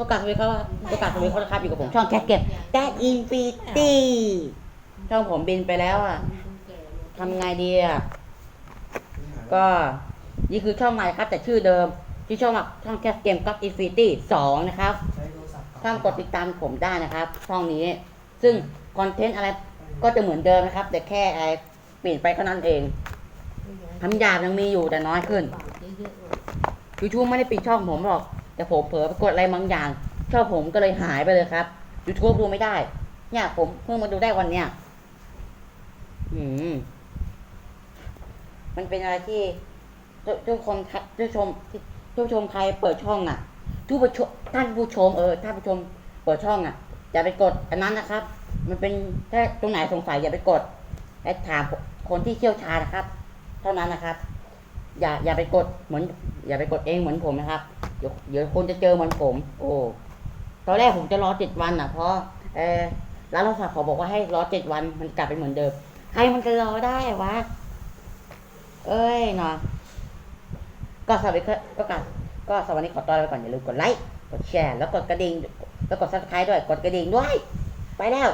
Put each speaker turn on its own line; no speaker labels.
ก็กราบสวัสดีครับก็กราบสวัสดีครับอยู่กับผมช่องแคทเก็บแดดอินฟิตี้ช่องผมบินไปแล้วอะทำไงดีอะก็นี่คือช่องใหม่ครับ แต่ชื่อเดิมที่ช่องว่าช่องแคทเกมก็อินฟิตี้สองนะครับ
ท่า
นกดติดตามผมได้นะครับ ช่องนี้ ซึ่งคอนเทนต์อะไรก็จะเหมือนเดิมนะครับ แต่แค่อะไรเปลี่ยนไปเท่านั้นเองคำหยาบยังมีอยู่แต่น้อยขึ้นยูทูบไม่ได้ปิดช่องผมหรอก แต่ผมเผลอไปกดอะไรบางอย่างช่องผมก็เลยหายไปเลยครับยูทูบดูไม่ได้ เนี่ย ผมเพิ่งมาดูได้วันเนี้ยอืม มันเป็นอะไรที่ทุกทุกคนทุกชมทุกชมใครเปิดช่องอะทุกผู้ชมท่านผู้ชมเออท่านผู้ชมเปิดช่องอะอย่าไปกดอันนั้นนะครับ มันเป็นถ้าตรงไหนสงสัยอย่าไปกดและถามคนที่เชี่ยวชาญนะครับ เท่านั้นนะครับ อย่าอย่าไปกดเหมือน อย่าไปกดเองเหมือนผมนะครับ เดี๋ยวเดี๋ยวคนจะเจอเหมือนผม โอ้ตอนแรกผมจะรอเจ็ดวันอะ เพราะเออร้านเราฝากเขาบอกว่าให้รอเจ็ดวันมันกลับไปเหมือนเดิมใครมันจะรอได้วะ เอ้ยเนาะก็สวัสดีครับก็กลับก็สวัสดีขอต้อนรับไปก่อนอย่าลืมกดไลค์กดแชร์แล้วกดกระดิ่งแล้วกดซับสไครต์ด้วยกดกระดิ่งด้วย ไปแล้ว